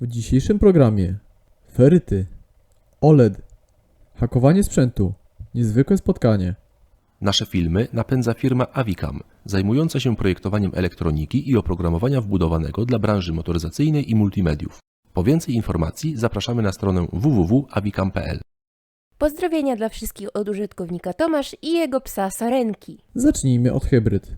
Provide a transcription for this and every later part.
W dzisiejszym programie feryty, OLED, hakowanie sprzętu, niezwykłe spotkanie. Nasze filmy napędza firma Avicam, zajmująca się projektowaniem elektroniki i oprogramowania wbudowanego dla branży motoryzacyjnej i multimediów. Po więcej informacji zapraszamy na stronę www.avicam.pl. Pozdrowienia dla wszystkich od użytkownika Tomasz i jego psa Sarenki. Zacznijmy od hybryd.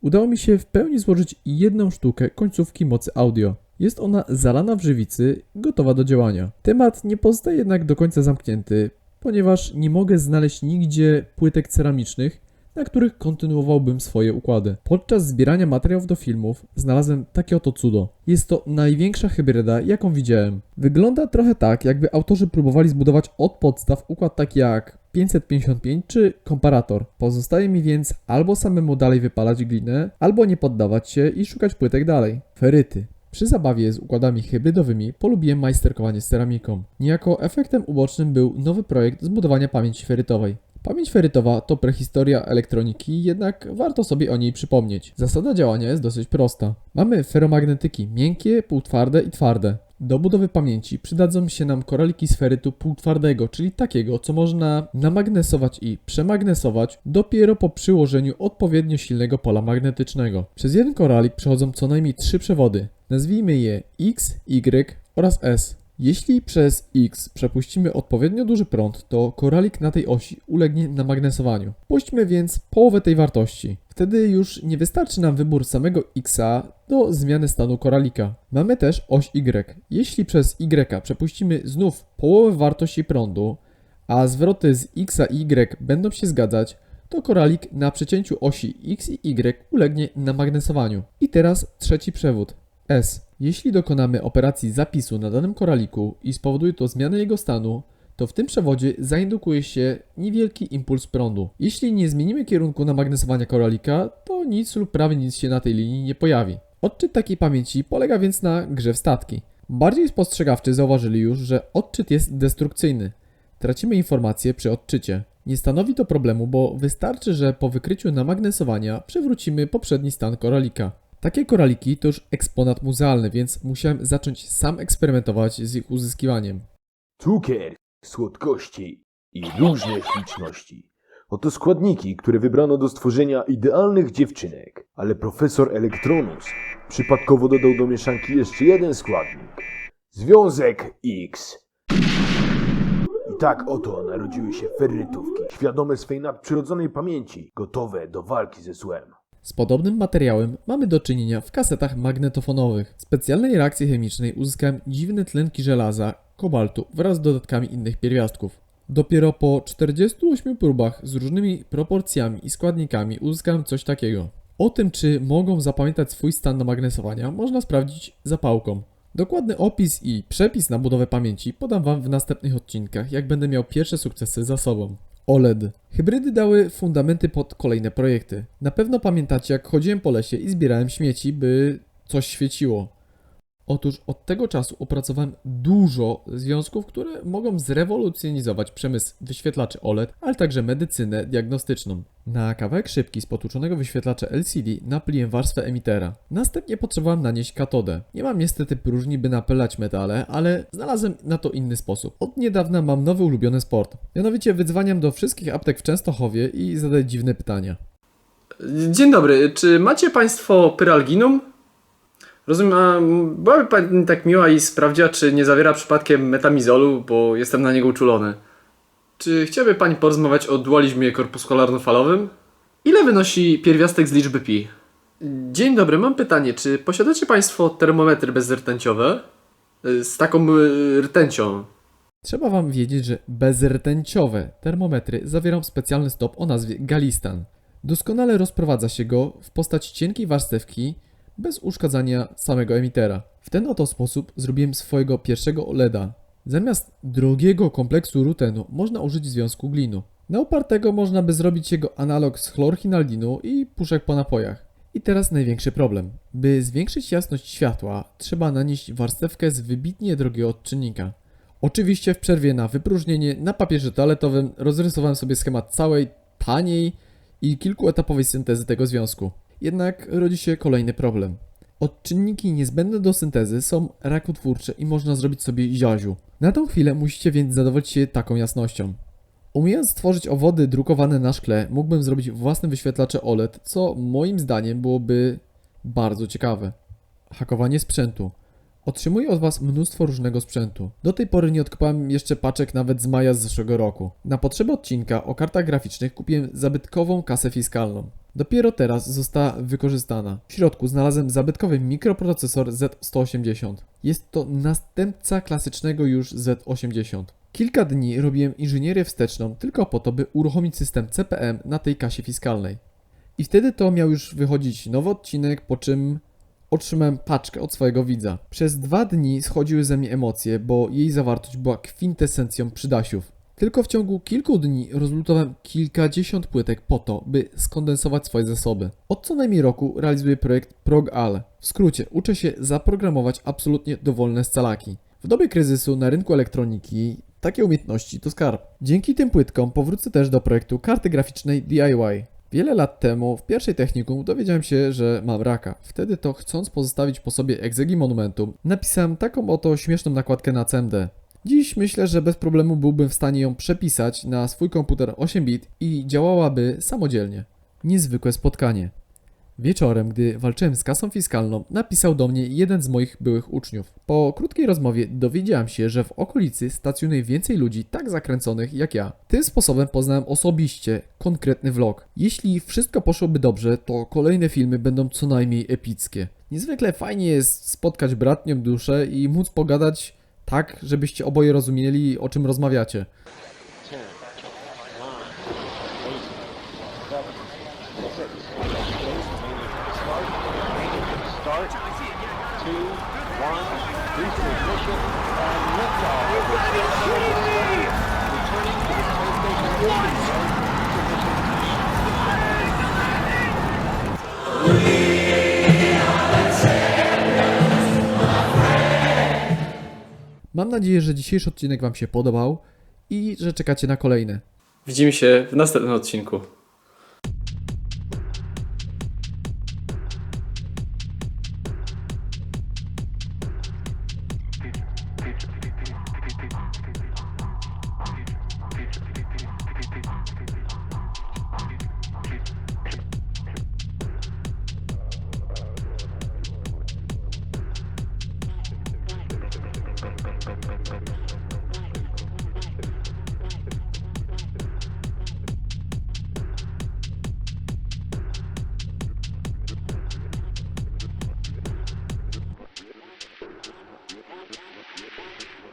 Udało mi się w pełni złożyć jedną sztukę końcówki mocy audio. Jest ona zalana w żywicy, gotowa do działania. Temat nie pozostaje jednak do końca zamknięty, ponieważ nie mogę znaleźć nigdzie płytek ceramicznych, na których kontynuowałbym swoje układy. Podczas zbierania materiałów do filmów znalazłem takie oto cudo. Jest to największa hybryda, jaką widziałem. Wygląda trochę tak, jakby autorzy próbowali zbudować od podstaw układ taki jak 555 czy komparator. Pozostaje mi więc albo samemu dalej wypalać glinę, albo nie poddawać się i szukać płytek dalej. Feryty. Przy zabawie z układami hybrydowymi polubiłem majsterkowanie z ceramiką. Niejako efektem ubocznym był nowy projekt zbudowania pamięci ferytowej. Pamięć ferytowa to prehistoria elektroniki, jednak warto sobie o niej przypomnieć. Zasada działania jest dosyć prosta. Mamy feromagnetyki miękkie, półtwarde i twarde. Do budowy pamięci przydadzą się nam koraliki z ferytu półtwardego, czyli takiego, co można namagnesować i przemagnesować dopiero po przyłożeniu odpowiednio silnego pola magnetycznego. Przez jeden koralik przechodzą co najmniej trzy przewody. Nazwijmy je X, Y oraz S. Jeśli przez X przepuścimy odpowiednio duży prąd, to koralik na tej osi ulegnie namagnesowaniu. Puśćmy więc połowę tej wartości. Wtedy już nie wystarczy nam wybór samego Xa do zmiany stanu koralika. Mamy też oś Y. Jeśli przez Y przepuścimy znów połowę wartości prądu, a zwroty z X i Y będą się zgadzać, to koralik na przecięciu osi X i Y ulegnie namagnesowaniu. I teraz trzeci przewód. S. Jeśli dokonamy operacji zapisu na danym koraliku i spowoduje to zmianę jego stanu, to w tym przewodzie zaindukuje się niewielki impuls prądu. Jeśli nie zmienimy kierunku namagnesowania koralika, to nic lub prawie nic się na tej linii nie pojawi. Odczyt takiej pamięci polega więc na grze w statki. Bardziej spostrzegawczy zauważyli już, że odczyt jest destrukcyjny. Tracimy informacje przy odczycie. Nie stanowi to problemu, bo wystarczy, że po wykryciu namagnesowania przywrócimy poprzedni stan koralika. Takie koraliki to już eksponat muzealny, więc musiałem zacząć sam eksperymentować z ich uzyskiwaniem. Cukier, słodkości i różne śliczności. Oto składniki, które wybrano do stworzenia idealnych dziewczynek. Ale profesor Elektronus przypadkowo dodał do mieszanki jeszcze jeden składnik. Związek X. I tak oto narodziły się ferrytówki, świadome swej nadprzyrodzonej pamięci, gotowe do walki ze złem. Z podobnym materiałem mamy do czynienia w kasetach magnetofonowych. W specjalnej reakcji chemicznej uzyskałem dziwne tlenki żelaza, kobaltu wraz z dodatkami innych pierwiastków. Dopiero po 48 próbach z różnymi proporcjami i składnikami uzyskałem coś takiego. O tym, czy mogą zapamiętać swój stan namagnesowania, można sprawdzić zapałką. Dokładny opis i przepis na budowę pamięci podam Wam w następnych odcinkach, jak będę miał pierwsze sukcesy za sobą. OLED. Hybrydy dały fundamenty pod kolejne projekty. Na pewno pamiętacie, jak chodziłem po lesie i zbierałem śmieci, by coś świeciło. Otóż od tego czasu opracowałem dużo związków, które mogą zrewolucjonizować przemysł wyświetlaczy OLED, ale także medycynę diagnostyczną. Na kawałek szybki z potłuczonego wyświetlacza LCD napliłem warstwę emitera. Następnie potrzebowałem nanieść katodę. Nie mam niestety próżni, by napylać metale, ale znalazłem na to inny sposób. Od niedawna mam nowy ulubiony sport. Mianowicie wydzwaniam do wszystkich aptek w Częstochowie i zadaję dziwne pytania. Dzień dobry, czy macie Państwo pyralginum? Rozumiem, a byłaby Pani tak miła i sprawdziła, czy nie zawiera przypadkiem metamizolu, bo jestem na niego uczulony. Czy chciałaby Pani porozmawiać o dualizmie korpuskularno-falowym? Ile wynosi pierwiastek z liczby pi? Dzień dobry, mam pytanie, czy posiadacie Państwo termometry bezrtęciowe? Y, Z taką y, rtęcią. Trzeba Wam wiedzieć, że bezrtęciowe termometry zawierają specjalny stop o nazwie Galistan. Doskonale rozprowadza się go w postaci cienkiej warstewki bez uszkadzania samego emitera. W ten oto sposób zrobiłem swojego pierwszego OLEDa. Zamiast drogiego kompleksu rutenu można użyć związku glinu. Na upartego można by zrobić jego analog z chlorhinaldinu i puszek po napojach. I teraz największy problem. By zwiększyć jasność światła, trzeba nanieść warstewkę z wybitnie drogiego odczynnika. Oczywiście w przerwie na wypróżnienie na papierze toaletowym rozrysowałem sobie schemat całej, taniej i kilkuetapowej syntezy tego związku. Jednak rodzi się kolejny problem. Odczynniki niezbędne do syntezy są rakotwórcze i można zrobić sobie ziaziu. Na tą chwilę musicie więc zadowolić się taką jasnością. Umiejąc stworzyć owody drukowane na szkle, mógłbym zrobić własne wyświetlacze OLED, co moim zdaniem byłoby bardzo ciekawe. Hakowanie sprzętu. Otrzymuję od Was mnóstwo różnego sprzętu. Do tej pory nie odkopałem jeszcze paczek nawet z maja z zeszłego roku. Na potrzeby odcinka o kartach graficznych kupiłem zabytkową kasę fiskalną. Dopiero teraz została wykorzystana. W środku znalazłem zabytkowy mikroprocesor Z180. Jest to następca klasycznego już Z80. Kilka dni robiłem inżynierię wsteczną tylko po to, by uruchomić system CPM na tej kasie fiskalnej. I wtedy to miał już wychodzić nowy odcinek, po czym otrzymałem paczkę od swojego widza. Przez dwa dni schodziły ze mnie emocje, bo jej zawartość była kwintesencją przydasiów. Tylko w ciągu kilku dni rozlutowałem kilkadziesiąt płytek po to, by skondensować swoje zasoby. Od co najmniej roku realizuję projekt ProgAl. W skrócie, uczę się zaprogramować absolutnie dowolne scalaki. W dobie kryzysu na rynku elektroniki takie umiejętności to skarb. Dzięki tym płytkom powrócę też do projektu karty graficznej DIY. Wiele lat temu w pierwszej technikum dowiedziałem się, że mam raka. Wtedy to chcąc pozostawić po sobie egzegi monumentum, napisałem taką oto śmieszną nakładkę na CMD. Dziś myślę, że bez problemu byłbym w stanie ją przepisać na swój komputer 8 bit i działałaby samodzielnie. Niezwykłe spotkanie. Wieczorem, gdy walczyłem z kasą fiskalną, napisał do mnie jeden z moich byłych uczniów. Po krótkiej rozmowie dowiedziałem się, że w okolicy stacjonuje więcej ludzi tak zakręconych jak ja. Tym sposobem poznałem osobiście konkretny vlog. Jeśli wszystko poszłoby dobrze, to kolejne filmy będą co najmniej epickie. Niezwykle fajnie jest spotkać bratnią duszę i móc pogadać tak, żebyście oboje rozumieli, o czym rozmawiacie. Mam nadzieję, że dzisiejszy odcinek Wam się podobał i że czekacie na kolejne. Widzimy się w następnym odcinku.